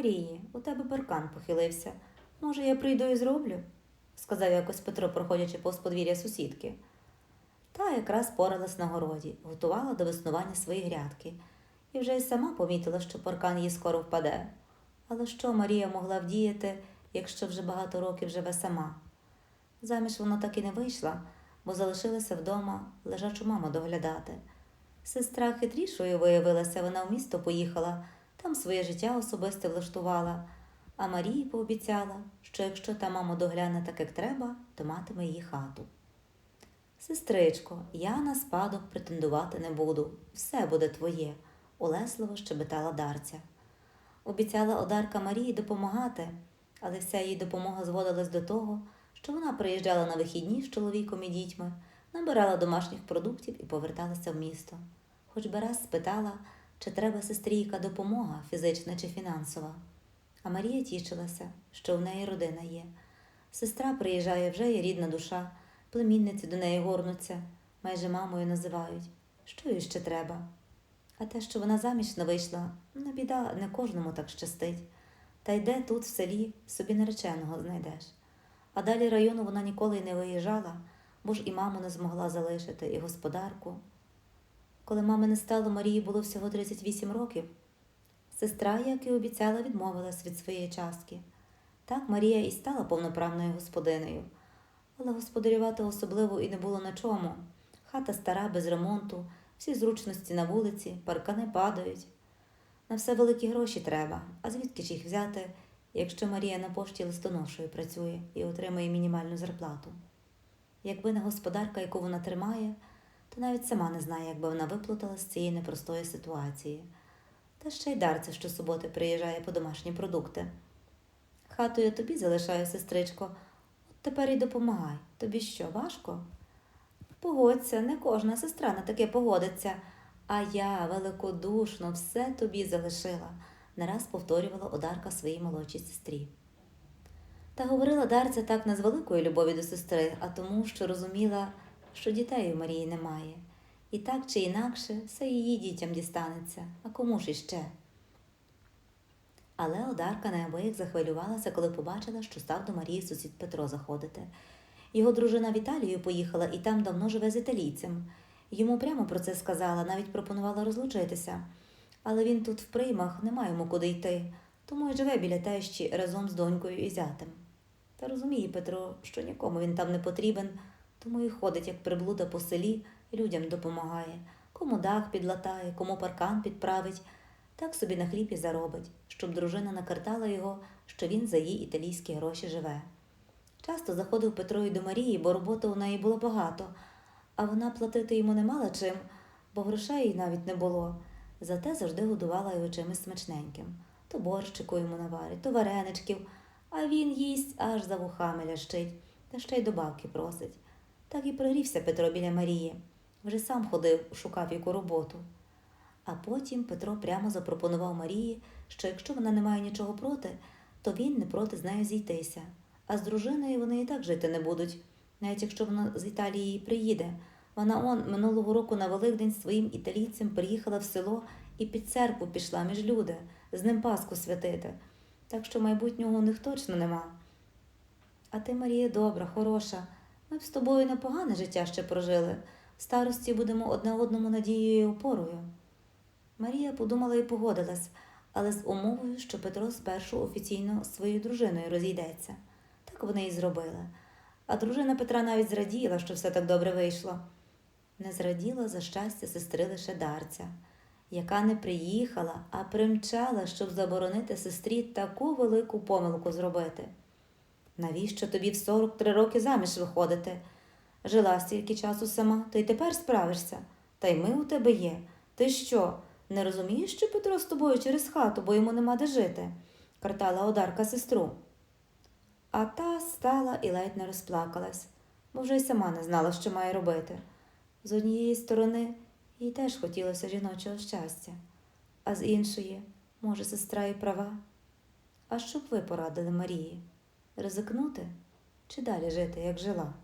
Марії, у тебе паркан похилився. Може, я прийду і зроблю? сказав якось Петро, проходячи повз подвір'я сусідки. Та якраз поралась на городі, готувала до веснування свої грядки, і вже й сама помітила, що паркан їй скоро впаде. Але що Марія могла вдіяти, якщо вже багато років живе сама? Заміж вона так і не вийшла, бо залишилася вдома лежачу маму доглядати. Сестра хитрішою виявилася, вона в місто поїхала, там своє життя особисте влаштувала, а Марії пообіцяла, що якщо та мама догляне так, як треба, то матиме її хату. Сестричко, я на спадок претендувати не буду, все буде твоє, улесливо щебетала Дарця. Обіцяла Одарка Марії допомагати, але вся її допомога зводилась до того, що вона приїжджала на вихідні з чоловіком і дітьми, набирала домашніх продуктів і поверталася в місто. Хоч би раз спитала, чи треба сестрі яка допомога, фізична чи фінансова. А Марія тішилася, що в неї родина є. Сестра приїжджає, вже є рідна душа, племінниці до неї горнуться, майже мамою називають. Що їй ще треба? А те, що вона заміж не вийшла, не біда, не кожному так щастить. Та йде тут, в селі, собі нареченого знайдеш. А далі району вона ніколи й не виїжджала, бо ж і маму не змогла залишити, і господарку. Коли мами не стало, Марії було всього 38 років. Сестра, як і обіцяла, відмовилась від своєї частки. Так Марія і стала повноправною господинею. Але господарювати особливо і не було на чому. Хата стара, без ремонту, всі зручності на вулиці, паркани падають. На все великі гроші треба, а звідки ж їх взяти, якщо Марія на пошті листоношою працює і отримує мінімальну зарплату? Якби не господарка, яку вона тримає, то навіть сама не знає, як би вона виплутала з цієї непростої ситуації. Та ще й дарця щосуботи приїжджає по домашні продукти. Хату я тобі залишаю, сестричко, от тепер і допомагай. Тобі що, важко? Погодься, не кожна сестра на таке погодиться, а я великодушно все тобі залишила, нараз повторювала Одарка своїй молодшій сестрі. Та говорила Дарця так не з великої любові до сестри, а тому, що розуміла, що дітей у Марії немає. І так чи інакше все її дітям дістанеться, а кому ж іще? Але Одарка неабияк захвилювалася, коли побачила, що став до Марії сусід Петро заходити. Його дружина в Італію поїхала і там давно живе з італійцем. Йому прямо про це сказала, навіть пропонувала розлучитися. Але він тут в приймах, нема йому куди йти, тому й живе біля тещі разом з донькою і зятем. Та розуміє Петро, що нікому він там не потрібен, тому і ходить, як приблуда по селі, людям допомагає. Кому дах підлатає, кому паркан підправить, так собі на хліб і заробить, щоб дружина накартала його, що він за її італійські гроші живе. Часто заходив Петро і до Марії, бо роботи у неї було багато, а вона платити йому не мала чим, бо грошей їй навіть не було. Зате завжди годувала його чимось смачненьким. То борщику йому наварить, то вареничків, а він їсть аж за вухами лящить, та ще й добавки просить. Так і пригрівся Петро біля Марії. Вже сам ходив, шукав яку роботу. А потім Петро прямо запропонував Марії, що якщо вона не має нічого проти, то він не проти з нею зійтися. А з дружиною вони і так жити не будуть, навіть якщо вона з Італії приїде. Вона он минулого року на Великдень своїм італійцем приїхала в село і під церкву пішла між люди, з ним Пасху святити. Так що майбутнього у них точно нема. А ти, Марія, добра, хороша. Ми б з тобою непогане життя ще прожили. В старості будемо одне одному надією і опорою. Марія подумала і погодилась, але з умовою, що Петро спершу офіційно з своєю дружиною розійдеться. Так вони і зробили. А дружина Петра навіть зраділа, що все так добре вийшло. Не зраділа за щастя сестри лише дарця, яка не приїхала, а примчала, щоб заборонити сестрі таку велику помилку зробити. Навіщо тобі в 43 роки заміж виходити? Жила стільки часу сама, то й тепер справишся. Та й ми у тебе є. Ти що, не розумієш, що Петро з тобою через хату, бо йому нема де жити? картала Одарка сестру. А та стала і ледь не розплакалась, бо вже й сама не знала, що має робити. З однієї сторони, їй теж хотілося жіночого щастя, а з іншої, може, сестра і права. А що б ви порадили Марії? Ризикнути чи далі жити, як жила?